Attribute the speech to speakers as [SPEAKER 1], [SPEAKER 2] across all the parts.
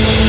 [SPEAKER 1] Thank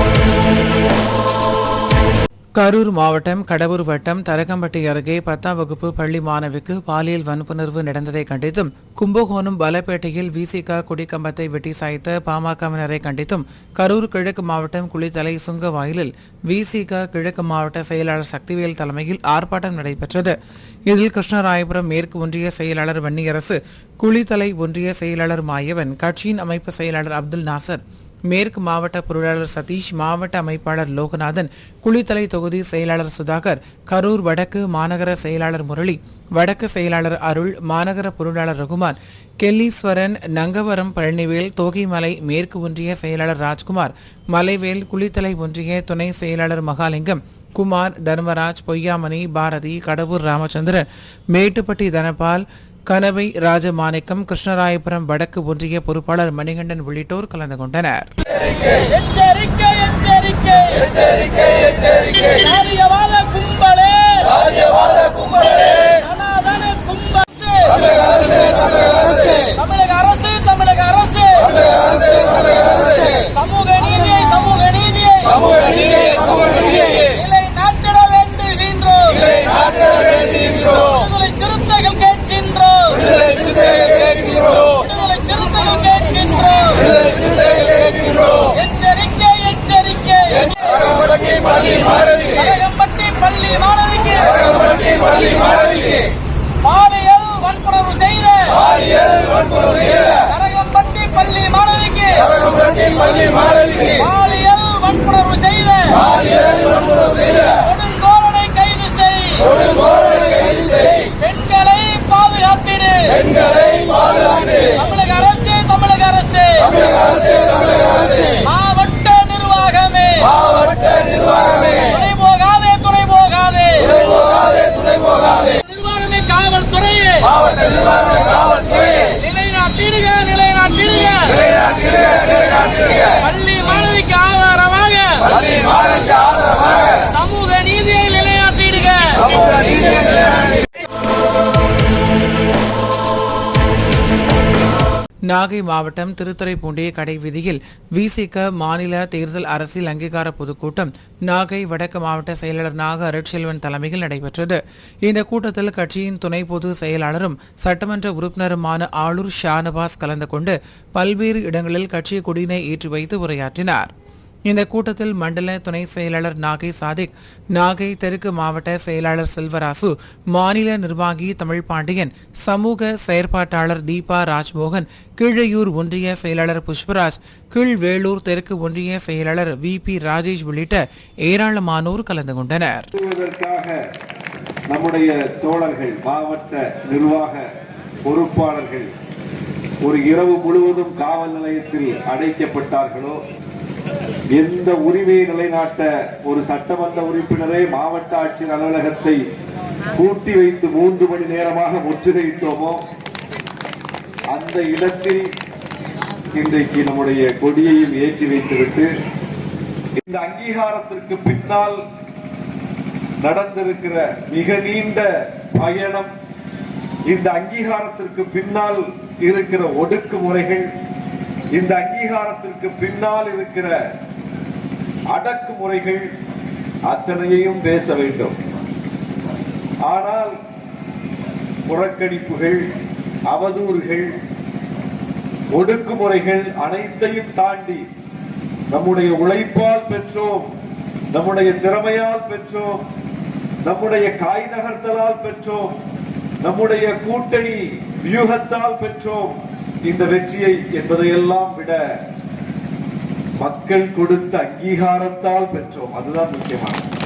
[SPEAKER 2] Karur மாவட்டம் கடவுர் வட்டம் தரகம்பட்டி அருகே பத்தாம் வகுப்பு பள்ளி மாணவிக்கு பாலியல் வன்புணர்வு நடந்ததை கண்டித்தும் கும்பகோணம் பலப்பேட்டையில் விசிக கொடிக்கம்பத்தை வெட்டி சாய்த்த பாமகவினரை கண்டித்தும் கரூர் கிழக்கு மாவட்டம் குளித்தலை சுங்கவாயிலில் விசிக கிழக்கு மாவட்ட செயலாளர் சக்திவேல் தலைமையில் ஆர்ப்பாட்டம் நடைபெற்றது. இதில் கிருஷ்ணராயபுரம் மேற்கு ஒன்றிய செயலாளர் வன்னியரசு குளித்தலை ஒன்றிய செயலாளர் மாயவன் கட்சியின் அமைப்பு செயலாளர் அப்துல் நாசர் மேற்கு மாவட்ட பொருளாளர் சதீஷ் மாவட்ட அமைப்பாளர் லோகநாதன் குளித்தலை தொகுதி செயலாளர் சுதாகர் கரூர் வடக்கு மாநகர செயலாளர் முரளி வடக்கு செயலாளர் அருள் மாநகர பொருளாளர் ரகுமான் கெல்லீஸ்வரன் நங்கவரம் பழனிவேல் தோகைமலை மேற்கு ஒன்றிய செயலாளர் ராஜ்குமார் மலைவேல் குளித்தலை ஒன்றிய துணை செயலாளர் மகாலிங்கம் குமார் தர்மராஜ் பொய்யாமணி பாரதி கடவூர் ராமச்சந்திரன் மேட்டுப்பட்டி தனபால் கனவை ராஜமாணிக்கம் கிருஷ்ணராயபுரம் வடக்கு ஒன்றிய பொறுப்பாளர் மணிகண்டன் உள்ளிட்டோர் கலந்து கொண்டனர்.
[SPEAKER 3] எச்சரிக்கை எச்சரிக்கை பாலியல் வன்புணர்வு செய்த பாலியல் வன்புணர்வு செய்த. கரகம்பட்டி பள்ளி மாணவிக்கு கரகம்பட்டி பள்ளி மாணவிக்கு. பாலியல் வன்புணர்வு செய்த பாலியல் வன்புணர்வு செய்த. கொடுங்கோலனை கைது செய். கொடுங்கோலனை கைது செய். பெண்களை பாதுகாத்திடு. பெண்களை பாதுகாத்து. தமிழக அரசு தமிழக அரசு. தமிழக அரசு தமிழக அரசு. மாவட்ட நிர்வாகமே. மாவட்ட நிர்வாகமே துணை போகாதே துணை போகாதே துணை போகாதே. நிர்வாகமே காவல்துறையே. மாவட்ட நிர்வாகமே காவல்துறையே. நிலைநாட்டிடுக நிலைநாட்டிடுக. நிலைநாட்டிடுக நிலைநாட்டிடுக.
[SPEAKER 2] நாகை மாவட்டம் திருத்துறைப்பூண்டி கடை விதியில் விசிக மாநில தேர்தல் அரசியல் அங்கீகார பொதுக்கூட்டம் நாகை வடக்கு மாவட்ட செயலாளர் நாக அருட்செல்வன் தலைமையில் நடைபெற்றது. இந்த கூட்டத்தில் கட்சியின் துணை பொது செயலாளரும் சட்டமன்ற உறுப்பினருமான ஆளூர் ஷானவாஸ் கலந்து கொண்டு பல்வேறு இடங்களில் கட்சி கொடியினை ஏற்றி வைத்து உரையாற்றினார். இந்த கூட்டத்தில் மண்டல துணை செயலாளர் நாகை சாதிக் நாகை தெற்கு மாவட்ட செயலாளர் செல்வராசு மாநில நிர்வாகி தமிழ் பாண்டியன் சமூக செயற்பாட்டாளர் தீபா ராஜ்மோகன் கீழையூர் ஒன்றிய செயலாளர் புஷ்பராஜ் கீழ்வேளூர் தெற்கு ஒன்றிய செயலாளர் வி பி ராஜேஷ் உள்ளிட்ட ஏராளமானோர் கலந்து கொண்டனர்.
[SPEAKER 4] நம்முடைய தோழர்கள் மாவட்ட நிர்வாக பொறுப்பாளர்கள் ஒரு இரவு முழுவதும் காவல் நிலையத்தில் அடைக்கப்பட்டார்களோ எந்த உரிமையை நிலைநாட்ட ஒரு சட்டமன்ற உறுப்பினரே மாவட்ட ஆட்சியர் அலுவலகத்தை கூட்டி வைத்து மூன்று மணி நேரமாக முற்றுகையிட்டோமோ அந்த இடத்தில் இன்றைக்கு நம்முடைய கொடியையும் ஏற்றி வைத்துவிட்டு இந்த அங்கீகாரத்திற்கு பின்னால் நடந்திருக்கிற மிக நீண்ட பயணம் இந்த அங்கீகாரத்திற்கு பின்னால் இருக்கிற ஒடுக்குமுறைகள் இந்த அங்கீகாரத்திற்கு பின்னால் இருக்கிற அடக்குமுறைகள் அத்தனையையும் பேச வேண்டும். ஆனால் புறக்கணிப்புகள் அவதூறுகள் ஒடுக்குமுறைகள் அனைத்தையும் தாண்டி நம்முடைய உழைப்பால் பெற்றோம் நம்முடைய திறமையால் பெற்றோம் நம்முடைய காய் நகர்த்தலால் பெற்றோம் நம்முடைய கூட்டணி வியூகத்தால் பெற்றோம் இந்த வெற்றியை என்பதையெல்லாம் விட மக்கள் கொடுத்த அங்கீகாரத்தால் பெற்றோம். அதுதான் முக்கியமானது.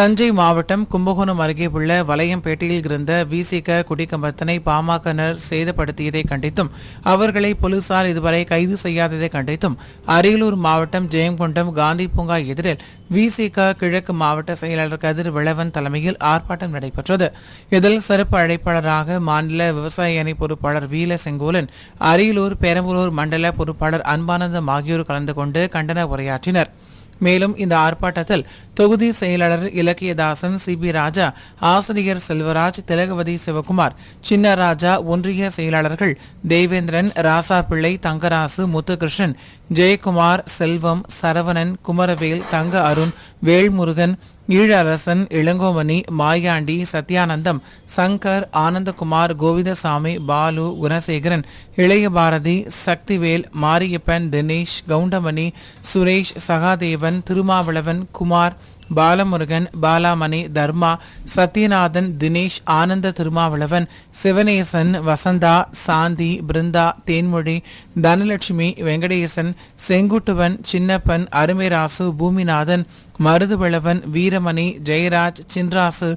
[SPEAKER 2] தஞ்சை மாவட்டம் கும்பகோணம் அருகே உள்ள வலையம்பேட்டையில் இருந்த விசிக குடிக்கம்பத்தனை பாமகனர் சேதப்படுத்தியதை கண்டித்தும் அவர்களை போலீசார் இதுவரை கைது செய்யாததை கண்டித்தும் அரியலூர் மாவட்டம் ஜெயங்கொண்டம் காந்தி பூங்கா எதிரில் விசிக கிழக்கு மாவட்ட செயலாளர் கதிர் விளவன் தலைமையில் ஆர்ப்பாட்டம் நடைபெற்றது. இதில் சிறப்பு அழைப்பாளராக மாநில விவசாய அணி பொறுப்பாளர் வீல செங்கோலன் அரியலூர் பெரம்பலூர் மண்டல பொறுப்பாளர் அன்பானந்தம் ஆகியோர் கலந்து கொண்டு கண்டன உரையாற்றினர். மேலும் இந்த ஆர்ப்பாட்டத்தில் தொகுதி செயலாளர் இலக்கியதாசன் சி பி ராஜா ஆசிரியர் செல்வராஜ் திலகவதி சிவகுமார் சின்னராஜா ஒன்றிய செயலாளர்கள் தேவேந்திரன் ராசா பிள்ளை தங்கராசு முத்துகிருஷ்ணன் ஜெயக்குமார் செல்வம் சரவணன் குமரவேல் தங்க அருண் வேல்முருகன் ஈழரசன் இளங்கோமணி மாயாண்டி சத்யானந்தம் சங்கர் ஆனந்தகுமார் கோவிந்தசாமி பாலு குணசேகரன் இளைய பாரதி சக்திவேல் மாரியப்பன் தினேஷ் கவுண்டமணி சுரேஷ் சகாதேவன் திருமாவளவன் குமார் பாலமுருகன் பாலாமணி தர்மா சத்யநாதன் தினேஷ் ஆனந்த திருமாவளவன் சிவனேசன் வசந்தா சாந்தி பிருந்தா தேன்மொழி தனலட்சுமி வெங்கடேசன் செங்குட்டுவன் சின்னப்பன் அருமைராசு பூமிநாதன் மருதுவளவன் வீரமணி ஜெயராஜ் சின்ராசு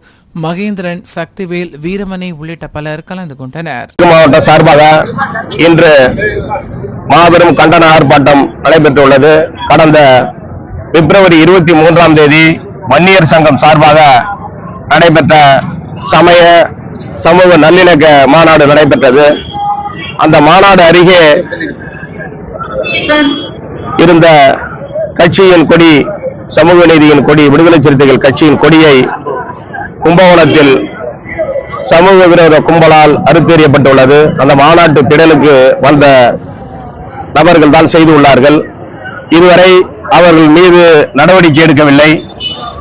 [SPEAKER 2] மகேந்திரன் சக்திவேல் வீரமணி உள்ளிட்ட பலர் கலந்து கொண்டனர்.
[SPEAKER 5] மாவட்ட சார்பாக இன்று மாபெரும் கண்டன ஆர்ப்பாட்டம் நடைபெற்றுள்ளது. கடந்த பிப்ரவரி இருபத்தி மூன்றாம் தேதி வன்னியர் சங்கம் சார்பாக நடைபெற்ற சமய சமூக நல்லிணக்க மாநாடு நடைபெற்றது. அந்த மாநாடு அருகே இருந்த கட்சியின் கொடி சமூக நீதியின் கொடி விடுதலை சிறுத்தைகள் கட்சியின் கொடியை கும்பகோணத்தில் சமூக விரோத கும்பலால் அறுத்தெறியப்பட்டுள்ளது. அந்த மாநாட்டு திடலுக்கு வந்த நபர்கள் தான் செய்துள்ளார்கள் இதுவரை அவர்கள் மீது நடவடிக்கை எடுக்கவில்லை.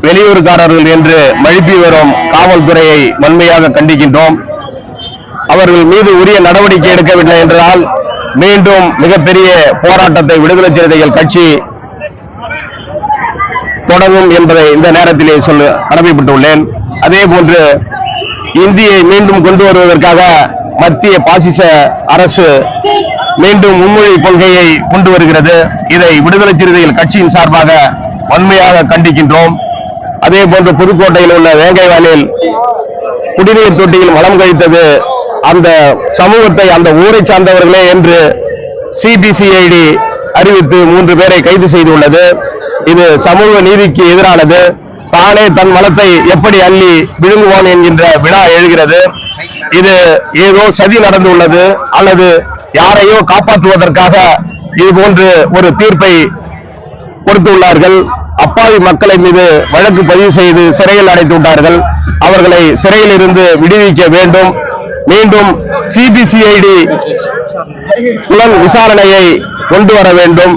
[SPEAKER 5] வெளியூர்காரர்கள் என்று மழுப்பி வரும் காவல்துறையை வன்மையாக கண்டிக்கின்றோம். அவர்கள் மீது உரிய நடவடிக்கை எடுக்கவில்லை என்றால் மீண்டும் மிகப்பெரிய போராட்டத்தை விடுதலை சிறுத்தைகள் கட்சி தொடங்கும் என்பதை இந்த நேரத்திலே சொல்ல அனுப்பிவிட்டுள்ளேன் அதே போன்று இந்தியை மீண்டும் கொண்டு வருவதற்காக மத்திய பாசிச அரசு மீண்டும் மும்மொழி கொள்கையை கொண்டு வருகிறது. இதை விடுதலை சிறுத்தைகள் கட்சியின் சார்பாக வன்மையாக கண்டிக்கின்றோம். அதே போன்று புதுக்கோட்டையில் உள்ள வேங்கைவானில் குடிநீர் தொட்டியில் மலம் கழித்தது அந்த சமூகத்தை அந்த ஊரை சார்ந்தவர்களே என்று சிபிசிஐடி அறிவித்து மூன்று பேரை கைது செய்துள்ளது. இது சமூக நீதிக்கு எதிரானது. தானே தன் மலத்தை எப்படி அள்ளி விழுங்குவான் என்கின்ற வினா எழுகிறது. இது ஏதோ சதி நடந்துள்ளது அல்லது யாரையோ காப்பாற்றுவதற்காக இது போன்று ஒரு தீர்ப்பை கொடுத்துள்ளார்கள். அப்பாவி மக்களை மீது வழக்கு பதிவு செய்து சிறையில் அடைத்து விட்டார்கள். அவர்களை சிறையில் இருந்து விடுவிக்க வேண்டும். மீண்டும் சிபிசிஐடி புலன் விசாரணையை கொண்டு வர வேண்டும்.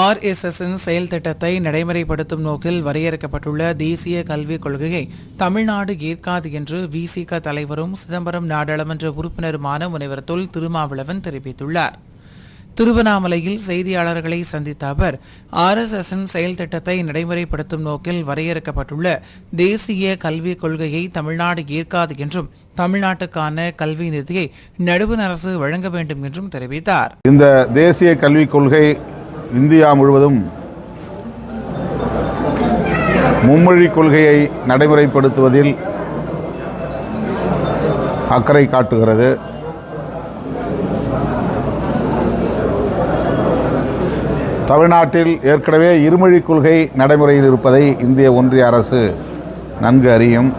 [SPEAKER 2] ஆர்எஸ்எஸ்ஸின் செயல் திட்டத்தை நடைமுறைப்படுத்தும் நோக்கில் வரையறுக்கப்பட்டுள்ள தேசிய கல்விக் கொள்கையை தமிழ்நாடு ஏற்காது என்று விசிக தலைவரும் சிதம்பரம் நாடாளுமன்ற உறுப்பினருமான முனைவர் தொல் திருமாவளவன் தெரிவித்துள்ளார். திருவண்ணாமலையில் செய்தியாளர்களை சந்தித்த அவர் ஆர்எஸ்எஸ்ஸின் செயல் திட்டத்தை நடைமுறைப்படுத்தும் நோக்கில் வரையறுக்கப்பட்டுள்ள தேசிய கல்விக் கொள்கையை தமிழ்நாடு ஏற்காது என்றும் தமிழ்நாட்டுக்கான கல்வி நிதியை நடுவண் அரசு வழங்க வேண்டும் என்றும் தெரிவித்தார்.
[SPEAKER 6] இந்த தேசிய கல்விக் கொள்கை இந்தியா முழுவதும் மும்மொழி கொள்கையை நடைமுறைப்படுத்துவதில் அக்கறை காட்டுகிறது. தமிழ்நாட்டில் ஏற்கனவே இருமொழி கொள்கை நடைமுறையில் இருப்பதை இந்திய ஒன்றிய அரசு நன்கு அறியும்.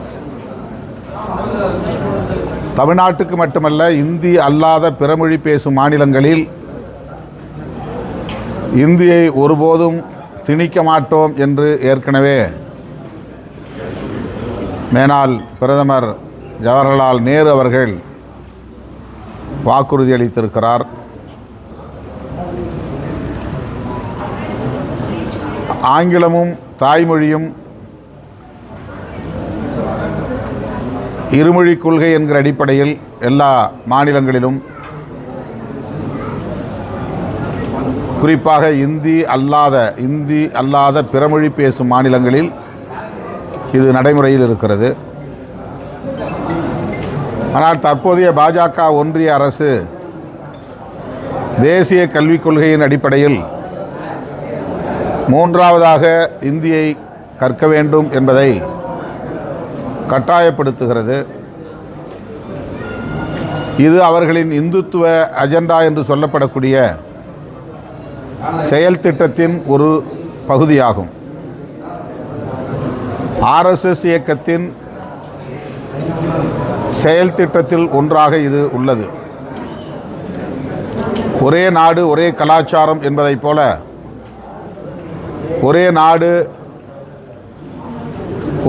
[SPEAKER 6] தமிழ்நாட்டுக்கு மட்டுமல்ல இந்தி அல்லாத பிறமொழி பேசும் மாநிலங்களில் இந்தியை ஒருபோதும் திணிக்க மாட்டோம் என்று ஏற்கனவே மேனால் பிரதமர் ஜவஹர்லால் நேரு அவர்கள் வாக்குறுதி அளித்திருக்கிறார். ஆங்கிலமும் தாய்மொழியும் இருமொழி கொள்கை என்கிற அடிப்படையில் எல்லா மாநிலங்களிலும் குறிப்பாக இந்தி அல்லாத இந்தி அல்லாத பிறமொழி பேசும் மாநிலங்களில் இது நடைமுறையில் இருக்கிறது. ஆனால் தற்போதைய பாஜக ஒன்றிய அரசு தேசிய கல்விக் கொள்கையின் அடிப்படையில் மூன்றாவதாக இந்தியை கற்க வேண்டும் என்பதை கட்டாயப்படுத்துகிறது. இது அவர்களின் இந்துத்துவ அஜெண்டா என்று சொல்லப்படக்கூடிய செயல் திட்டத்தின் ஒரு பகுதியாகும். ஆர்எஸ்எஸ் இயக்கத்தின் செயல் திட்டத்தில் ஒன்றாக இது உள்ளது. ஒரே நாடு ஒரே கலாச்சாரம் என்பதைப் போல ஒரே நாடு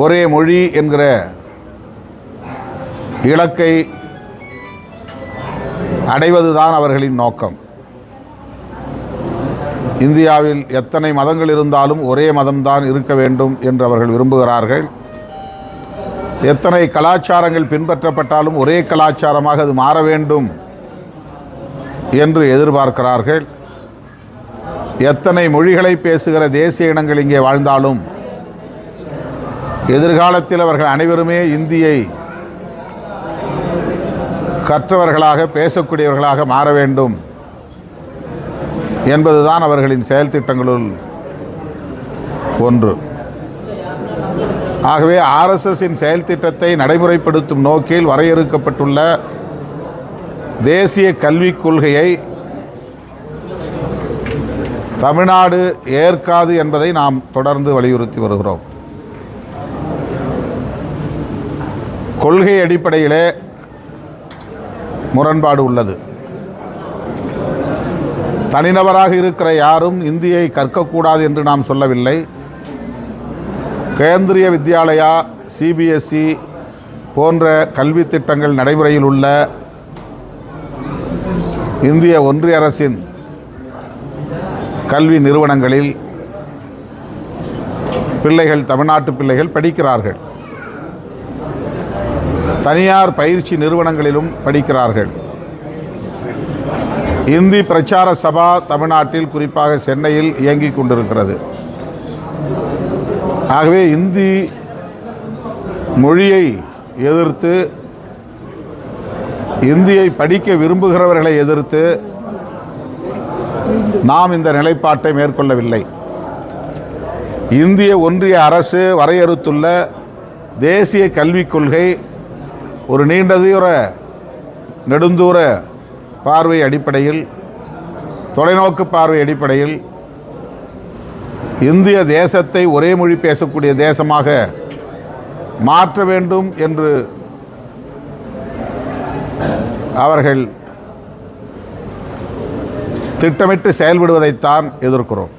[SPEAKER 6] ஒரே மொழி என்கிற இலக்கை அடைவதுதான் அவர்களின் நோக்கம். இந்தியாவில் எத்தனை மதங்கள் இருந்தாலும் ஒரே மதம்தான் இருக்க வேண்டும் என்று அவர்கள் விரும்புகிறார்கள். எத்தனை கலாச்சாரங்கள் பின்பற்றப்பட்டாலும் ஒரே கலாச்சாரமாக அது மாற வேண்டும் என்று எதிர்பார்க்கிறார்கள். எத்தனை மொழிகளை பேசுகிற தேசிய இனங்கள் இங்கே வாழ்ந்தாலும் எதிர்காலத்தில் அவர்கள் அனைவருமே இந்தியை கற்றவர்களாக பேசக்கூடியவர்களாக மாற வேண்டும். என்பதுதான் அவர்களின் செயல் திட்டங்களுள் ஒன்று. ஆகவே ஆர்எஸ்எஸின் செயல் திட்டத்தை நடைமுறைப்படுத்தும் நோக்கில் வரையறுக்கப்பட்டுள்ள தேசிய கல்விக் கொள்கையை தமிழ்நாடு ஏற்காது என்பதை நாம் தொடர்ந்து வலியுறுத்தி வருகிறோம். கொள்கை அடிப்படையிலே முரண்பாடு உள்ளது. தனிநபராக இருக்கிற யாரும் இந்தியை கற்கக்கூடாது என்று நாம் சொல்லவில்லை. கேந்திரிய வித்யாலயா சிபிஎஸ்இ போன்ற கல்வி திட்டங்கள் நடைமுறையில் உள்ள இந்திய ஒன்றிய அரசின் கல்வி நிறுவனங்களில் பிள்ளைகள் தமிழ்நாட்டு பிள்ளைகள் படிக்கிறார்கள். தனியார் பயிற்சி நிறுவனங்களிலும் படிக்கிறார்கள். இந்தி பிரச்சார சபா தமிழ்நாட்டில் குறிப்பாக சென்னையில் இயங்கிக் கொண்டிருக்கிறது. ஆகவே இந்தி மொழியை எதிர்த்து இந்தியை படிக்க விரும்புகிறவர்களை எதிர்த்து நாம் இந்த நிலைப்பாட்டை மேற்கொள்ளவில்லை. இந்திய ஒன்றிய அரசு வரையறுத்துள்ள தேசிய கல்விக் கொள்கை ஒரு நீண்ட தூர நெடுந்தூர பார்வை அடிப்படையில் தொலைநோக்கு பார்வை அடிப்படையில் இந்திய தேசத்தை ஒரே மொழி பேசக்கூடிய தேசமாக மாற்ற வேண்டும் என்று அவர்கள் திட்டமிட்டு செயல்படுவதைத்தான் எதிர்க்கிறோம்.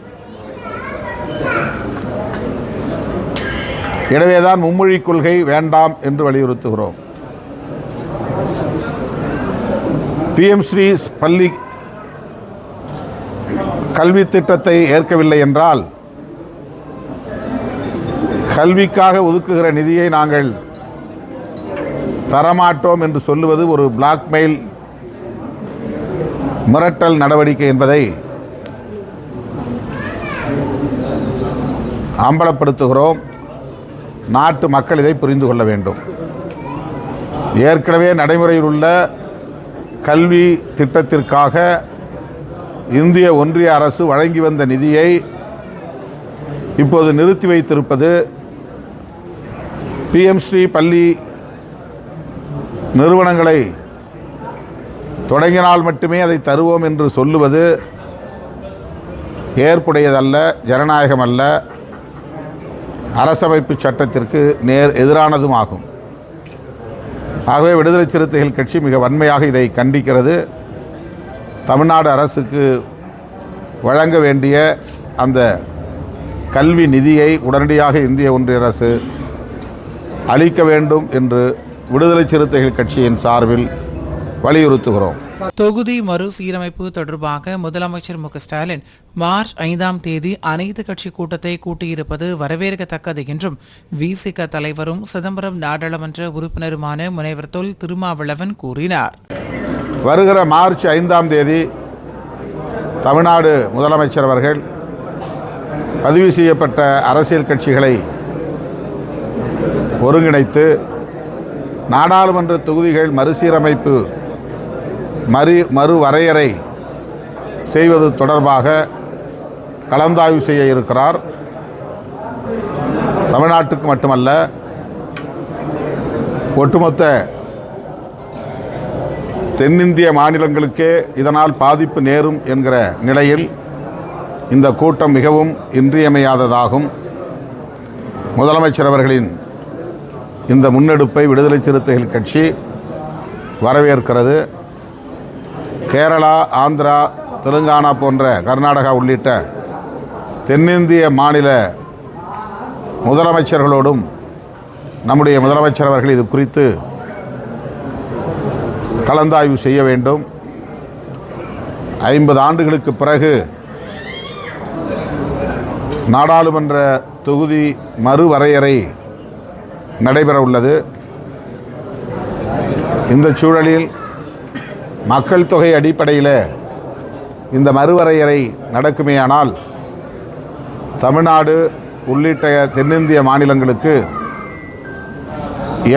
[SPEAKER 6] எனவேதான் மும்மொழி கொள்கை வேண்டாம் என்று வலியுறுத்துகிறோம். பிஎம் ஸ்ரீ பள்ளி கல்வி திட்டத்தை ஏற்கவில்லை என்றால் கல்விக்காக ஒதுக்குகிற நிதியை நாங்கள் தரமாட்டோம் என்று சொல்லுவது ஒரு பிளாக்மெயில் மிரட்டல் நடவடிக்கை என்பதை அம்பலப்படுத்துகிறோம். நாட்டு மக்கள் இதை புரிந்து கொள்ள வேண்டும். ஏற்கனவே நடைமுறையில் உள்ள கல்வி திட்டத்திற்காக இந்திய ஒன்றிய அரசு வழங்கி வந்த நிதியை இப்போது நிறுத்தி வைத்திருப்பது பிஎம் ஸ்ரீ பள்ளி நிறுவனங்களை தொடங்கினால் மட்டுமே அதை தருவோம் என்று சொல்லுவது ஏற்புடையதல்ல ஜனநாயகம் அல்ல அரசமைப்பு சட்டத்திற்கு நேர் எதிரானதும் ஆகும். ஆகவே விடுதலை சிறுத்தைகள் கட்சி மிக வன்மையாக இதை கண்டிக்கிறது. தமிழ்நாடு அரசுக்கு வழங்க வேண்டிய அந்த கல்வி நிதியை உடனடியாக இந்திய ஒன்றிய அரசு அளிக்க வேண்டும் என்று விடுதலை சிறுத்தைகள் கட்சியின் சார்பில் வலியுறுத்துகிறோம்.
[SPEAKER 2] தொகுதி மறுசீரமைப்பு தொடர்பாக முதலமைச்சர் மு ஸ்டாலின் மார்ச் ஐந்தாம் தேதி அனைத்து கட்சி கூட்டத்தை கூட்டியிருப்பது வரவேற்கத்தக்கது என்றும் விசிக தலைவரும் சிதம்பரம் நாடாளுமன்ற உறுப்பினருமான முனைவர் தொல் திருமாவளவன் கூறினார்.
[SPEAKER 6] வருகிற மார்ச் ஐந்தாம் தேதி தமிழ்நாடு முதலமைச்சர் அவர்கள் பதிவு செய்யப்பட்ட அரசியல் கட்சிகளை ஒருங்கிணைத்து நாடாளுமன்ற தொகுதிகள் மறுசீரமைப்பு மறு மறுவரையறை செய்வது தொடர்பாக கலந்தாய்வு செய்ய இருக்கிறார். தமிழ்நாட்டுக்கு மட்டுமல்ல ஒட்டுமொத்த தென்னிந்திய மாநிலங்களுக்கே இதனால் பாதிப்பு நேரும் என்கிற நிலையில் இந்த கூட்டம் மிகவும் இன்றியமையாததாகும். முதலமைச்சர் அவர்களின் இந்த முன்னெடுப்பை விடுதலை சிறுத்தைகள் கட்சி வரவேற்கிறது. கேரளா ஆந்திரா தெலுங்கானா போன்ற கர்நாடகா உள்ளிட்ட தென்னிந்திய மாநில முதலமைச்சர்களோடும் நம்முடைய முதலமைச்சர் அவர்கள் இது குறித்து கலந்தாய்வு செய்ய வேண்டும். ஐம்பது ஆண்டுகளுக்கு பிறகு நாடாளுமன்ற தொகுதி மறுவரையறை நடைபெற உள்ளது இந்த சூழலில் மக்கள் தொகை அடிப்படையில் இந்த மறுவரையறை நடக்குமேயானால் தமிழ்நாடு உள்ளிட்ட தென்னிந்திய மாநிலங்களுக்கு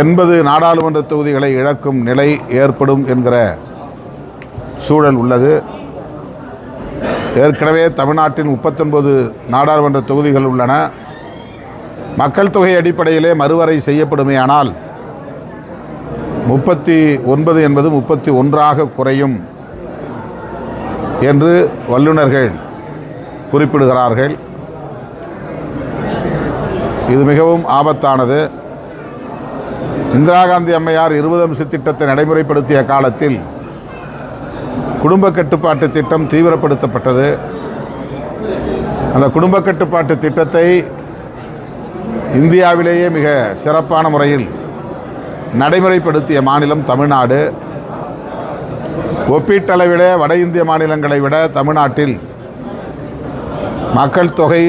[SPEAKER 6] எண்பது நாடாளுமன்ற தொகுதிகளை இழக்கும் நிலை ஏற்படும் என்கிற சூழல் உள்ளது. ஏற்கனவே தமிழ்நாட்டின் முப்பத்தொன்பது நாடாளுமன்ற தொகுதிகள் உள்ளன. மக்கள் தொகை அடிப்படையிலே மறுவரை செய்யப்படுமேயானால் முப்பத்தி ஒன்பது என்பது முப்பத்தி ஒன்றாக குறையும் என்று வல்லுநர்கள் குறிப்பிடுகிறார்கள். இது மிகவும் ஆபத்தானது. இந்திரா காந்தி அம்மையார் இருபது அம்ச திட்டத்தை நடைமுறைப்படுத்திய காலத்தில் குடும்ப கட்டுப்பாட்டு திட்டம் தீவிரப்படுத்தப்பட்டது. அந்த குடும்ப கட்டுப்பாட்டு திட்டத்தை இந்தியாவிலேயே மிக சிறப்பான முறையில் நடைமுறைப்படுத்திய மாநிலம் தமிழ்நாடு. ஒப்பீட்டளவிட வட இந்திய மாநிலங்களை விட தமிழ்நாட்டில் மக்கள் தொகை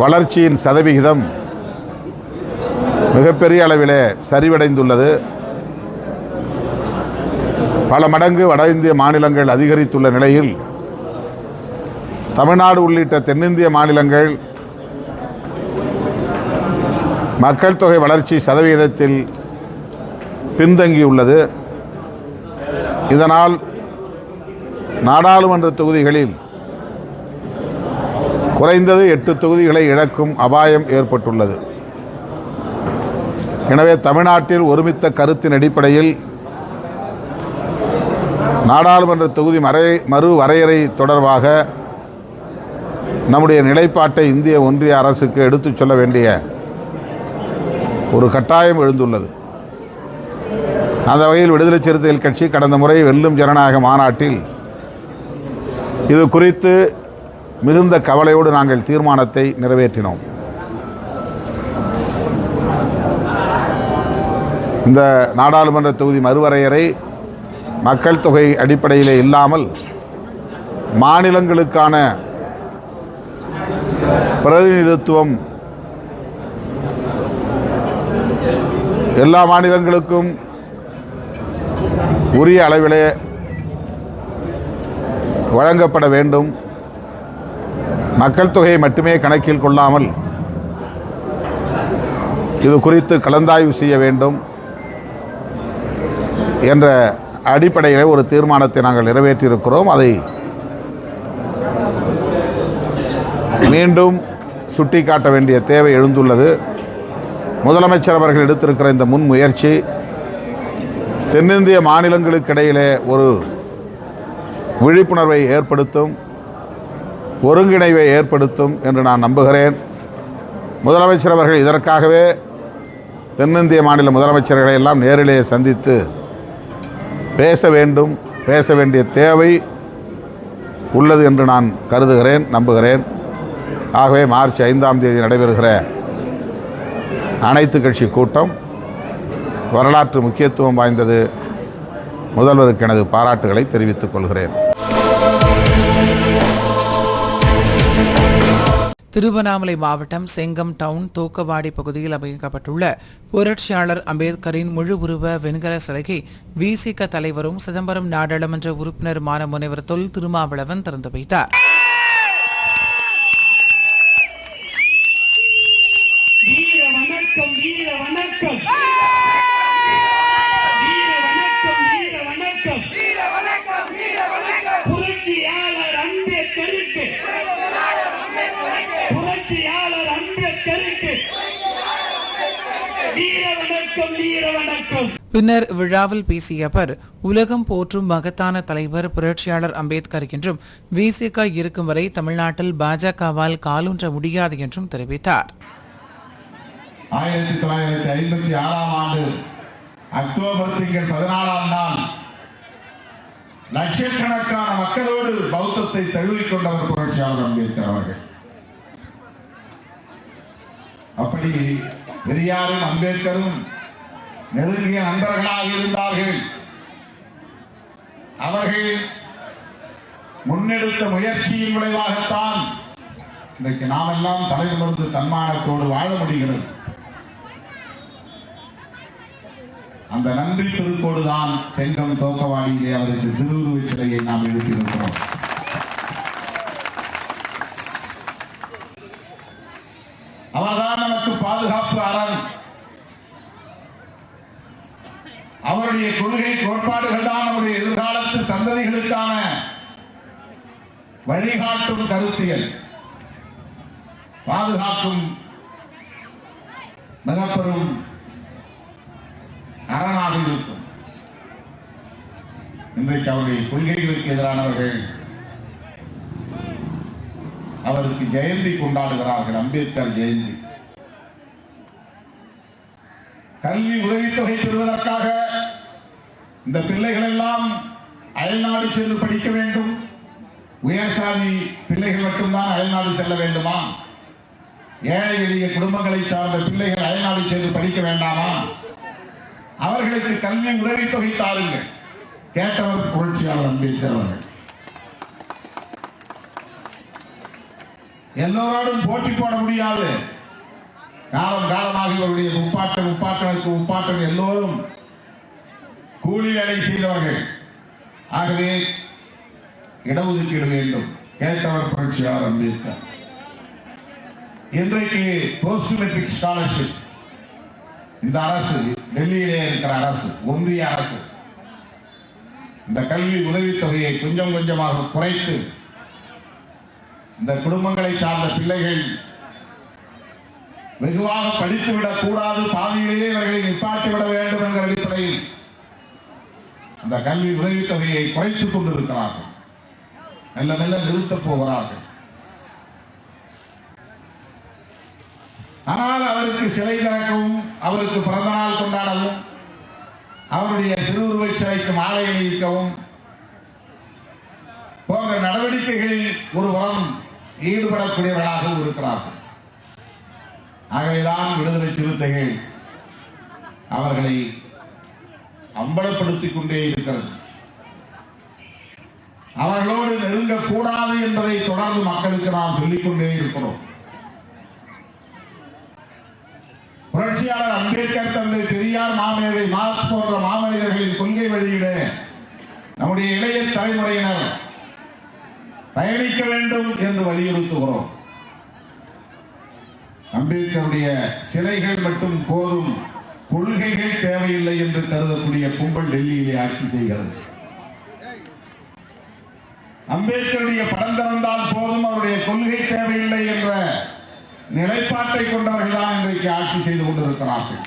[SPEAKER 6] வளர்ச்சியின் சதவிகிதம் மிகப்பெரிய அளவிலே சரிவடைந்துள்ளது. பல மடங்கு வட இந்திய மாநிலங்கள் அதிகரித்துள்ள நிலையில் தமிழ்நாடு உள்ளிட்ட தென்னிந்திய மாநிலங்கள் மக்கள் தொகை வளர்ச்சி சதவிகிதத்தில் பின்தங்கியுள்ளது. இதனால் நாடாளுமன்ற தொகுதிகளில் குறைந்தது எட்டு தொகுதிகளை இழக்கும் அபாயம் ஏற்பட்டுள்ளது. எனவே தமிழ்நாட்டில் ஒருமித்த கருத்தின் அடிப்படையில் நாடாளுமன்ற தொகுதி மறை மறு வரையறை தொடர்பாக நம்முடைய நிலைப்பாட்டை இந்திய ஒன்றிய அரசுக்கு எடுத்துச் சொல்ல வேண்டிய ஒரு கட்டாயம் எழுந்துள்ளது. அந்த வகையில் விடுதலை சிறுத்தைகள் கட்சி கடந்த முறை வெல்லும் ஜனநாயக மாநாட்டில் இது குறித்து மிகுந்த கவலையோடு நாங்கள் தீர்மானத்தை நிறைவேற்றினோம். இந்த நாடாளுமன்ற தொகுதி மறுவரையறை மக்கள் தொகை அடிப்படையிலே இல்லாமல் மாநிலங்களுக்கான பிரதிநிதித்துவம் எல்லா மாநிலங்களுக்கும் உரிய அளவிலே வழங்கப்பட வேண்டும். மக்கள் தொகையை மட்டுமே கணக்கில் கொள்ளாமல் இது குறித்து கலந்தாய்வு செய்ய வேண்டும் என்ற அடிப்படையில் ஒரு தீர்மானத்தை நாங்கள் நிறைவேற்றியிருக்கிறோம். அதை மீண்டும் சுட்டிக்காட்ட வேண்டிய தேவை எழுந்துள்ளது. முதலமைச்சர் அவர்கள் எடுத்திருக்கிற இந்த முன்முயற்சி தென்னிந்திய மாநிலங்களுக்கு இடையிலே ஒரு விழிப்புணர்வை ஏற்படுத்தும் ஒருங்கிணைவை ஏற்படுத்தும் என்று நான் நம்புகிறேன். முதலமைச்சர் அவர்கள் இதற்காகவே தென்னிந்திய மாநில முதலமைச்சர்களை எல்லாம் நேரிலே சந்தித்து பேச வேண்டும் பேச வேண்டிய தேவை உள்ளது என்று நான் கருதுகிறேன் நம்புகிறேன். ஆகவே மார்ச் ஐந்தாம் தேதி நடைபெறுகிற அனைத்து கட்சி கூட்டம் வரலாற்று முக்கியத்துவம் வாய்ந்தது.
[SPEAKER 7] முதல்வருக்கு எனது பாராட்டுகளை தெரிவித்துக் கொள்கிறேன்.
[SPEAKER 2] திருவண்ணாமலை மாவட்டம் செங்கம் டவுன் தூக்கவாடி பகுதியில் அமைக்கப்பட்டுள்ள புரட்சியாளர் அம்பேத்கரின் முழு உருவ வெண்கல சிலையை விசிக தலைவரும் சிதம்பரம் நாடாளுமன்ற உறுப்பினருமான முனைவர் தொல் திருமாவளவன் திறந்து வைத்தார்
[SPEAKER 3] வீர வணக்கம் வீர வணக்கம் வீர வணக்கம் வீர வணக்கம் வீர வணக்கம் வீர வணக்கம் புரட்சியாளர் அம்பேத்கருக்கு புரட்சியாளர் அம்பேத்கருக்கு வீர வணக்கம் வீர வணக்கம்
[SPEAKER 2] பின்னர் விழாவில் பேசிய அவர் உலகம் போற்றும் மகத்தான தலைவர் புரட்சியாளர் அம்பேத்கர் என்றும் விசிக இருக்கும் வரை தமிழ்நாட்டில் பாஜகவால் காலூன்ற முடியாது என்றும் தெரிவித்தார்.
[SPEAKER 6] ஆயிரத்தி தொள்ளாயிரத்தி ஐம்பத்தி ஆறாம் ஆண்டு அக்டோபர் திங்கள் பதினாலாம் நாள் லட்சக்கணக்கான மக்களோடு பௌத்தத்தை தழுவிக் கொண்டவர் புரட்சியாளர் அம்பேத்கர் அவர்கள். அப்படி பெரியாரும் அம்பேத்கரும் நெருங்கிய நண்பர்களாக இருந்தார்கள். அவர்கள் முன்னெடுத்த முயற்சியின் விளைவாகத்தான் இன்றைக்கு நாம் எல்லாம் தலைநிமிர்ந்து தன்மானத்தோடு வாழ முடிகிறது. அந்த நன்றி திருக்கோடுதான் செங்கம் தோக்கவாடியிலே அவருக்கு திருவுருவச் சிலையை நாம் எழுப்பியிருக்கிறோம் அரண் அவருடைய கொள்கை கோட்பாடுகள் தான் நம்முடைய எதிர்காலத்து சந்ததிகளுக்கான வழிகாட்டும் கருத்தியல். பாதுகாக்கும் மிகப்பெரும் அரணாக இருக்கும். இன்றைக்கு அவருடைய கொள்கைகளுக்கு எதிரானவர்கள் அவருக்கு ஜெயந்தி கொண்டாடுகிறார்கள் அம்பேத்கர் ஜெயந்தி. கல்வி உதவித்தொகை பெறுவதற்காக இந்த பிள்ளைகள் எல்லாம் அயல்நாடு சென்று படிக்க வேண்டும். உயர்சாதி பிள்ளைகள் மட்டும்தான் அயல்நாடு செல்ல வேண்டுமா? ஏழை எளிய குடும்பங்களை சார்ந்த பிள்ளைகள் அயல்நாடு சென்று படிக்க வேண்டாமா? அவர்களுக்கு கல்வி உதவித்தொகை தாருங்கள். கேட்டவர் புரட்சியாளர் அம்பேத்கர் அவர்கள். எல்லோரோடும் போட்டி போட முடியாது. காலம் காலமாக இவருடைய முப்பாட்டன் முப்பாட்டனுக்கு முப்பாட்டன் எல்லோரும் கூலி வேலை செய்தவர்கள். ஆகவே இடஒதுக்கீடு வேண்டும். கேட்டவர் புரட்சியாளர் அம்பேத்கர். இன்றைக்கு போஸ்ட் மெட்ரிக் ஸ்காலர்ஷிப் இந்த அரசு டெல்லியிலே இருக்கிற அரசு ஒன்றிய அரசு இந்த கல்வி உதவித்தொகையை கொஞ்சம் கொஞ்சமாக குறைத்து இந்த குடும்பங்களை சார்ந்த பிள்ளைகள் வெகுவாக படித்துவிடக் கூடாது. பாதியிலேயே இவர்களை நிப்பாட்டிவிட வேண்டும் என்கிற அடிப்படையில் அந்த கல்வி உதவித்தொகையை குறைத்துக் கொண்டிருக்கிறார்கள். மெல்ல மெல்ல நிறுத்தப் போகிறார்கள். ஆனால் அவருக்கு சிலை திறக்கவும் அவருக்கு பிறந்த நாள் கொண்டாடவும் அவருடைய திருவுருவச் சிலைக்கு மாலை அணிவிக்கவும் போன்ற நடவடிக்கைகளில் ஒருவரம் ஈடுபடக்கூடியவர்களாகவும் இருக்கிறார்கள். ஆகவேதான் விடுதலை சிறுத்தைகள் அவர்களை அம்பலப்படுத்திக் கொண்டே இருக்கிறது. அவர்களோடு நெருங்கக்கூடாது என்பதை தொடர்ந்து மக்களுக்கு நாம் சொல்லிக் கொண்டே இருக்கிறோம். புரட்சியாளர் அம்பேத்கர் தந்தை பெரியார் மாமேதை மார்க்ஸ் போன்ற மாமனிதர்களின் கொள்கை வழியிட நம்முடைய இளைய தலைமுறையினர் பயணிக்க வேண்டும் என்று வலியுறுத்துகிறோம். அம்பேத்கருடைய சிலைகள் மட்டும் போதும் கொள்கைகள் தேவையில்லை என்று கருதக்கூடிய கும்பல் டெல்லியிலே ஆட்சி செய்கிறது. அம்பேத்கருடைய படம் திறந்தால் போதும் அவருடைய கொள்கை தேவையில்லை என்ற நிலைப்பாட்டை கொண்டவர்கள் தான் இன்றைக்கு ஆட்சி செய்து கொண்டிருக்கிறார்கள்.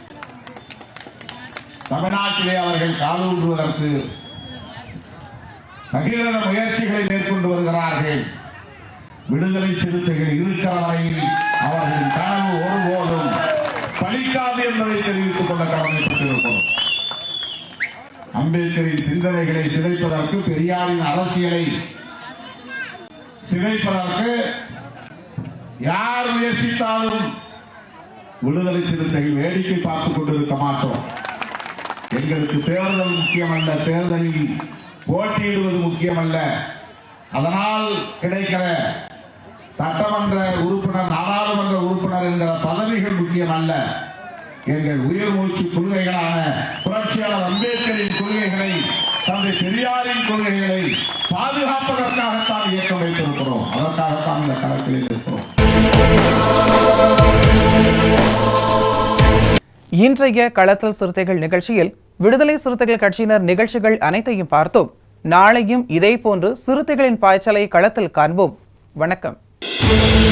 [SPEAKER 6] தமிழ்நாட்டிலே அவர்கள் காலூன்றுவதற்கு பகிரத முயற்சிகளை மேற்கொண்டு வருகிறார்கள். விடுதலை சிறுத்தைகள் இருக்கிற வரையில் அவர்களின் கனவு ஒருபோதும் பலிக்காது என்பதை தெரிவித்துக் கொள்ள கடமைப்பட்டிருக்கிறோம் அம்பேத்கரின் சிந்தனைகளை சிதைப்பதற்கு பெரியாரின் அரசியலை சிதைப்பதற்கு யார் முயற்சித்தாலும் விடுதலை சிறுத்தைகள் வேடிக்கை பார்த்துக் கொண்டிருக்க மாட்டோம். எங்களுக்கு தேர்தல் முக்கியமல்ல தேர்தலில் போட்டியிடுவது முக்கியமல்ல. அதனால் கிடைக்கிற சட்டமன்ற உறுப்பினர் நாடாளுமன்ற உறுப்பினர் என்கிற பதவிகள் முக்கியம் அல்ல. எங்கள் உயிர் மூச்சு கொள்கைகளான புரட்சியாளர் அம்பேத்கரின் கொள்கைகளை தந்தை பெரியாரின் கொள்கைகளை பாதுகாப்பதற்காகத்தான் இயக்கம் வைத்திருக்கிறோம். அதற்காகத்தான் இந்த களத்தில் இருக்கிறோம்.
[SPEAKER 8] இன்றைய களத்தில் சிறுத்தைகள் நிகழ்ச்சியில் விடுதலை சிறுத்தைகள் கட்சியினர் நிகழ்ச்சிகள் அனைத்தையும் பார்த்தோம். நாளையும் இதே போன்று சிறுத்தைகளின் பாய்ச்சலை களத்தில் காண்போம். வணக்கம்.
[SPEAKER 1] We'll be right.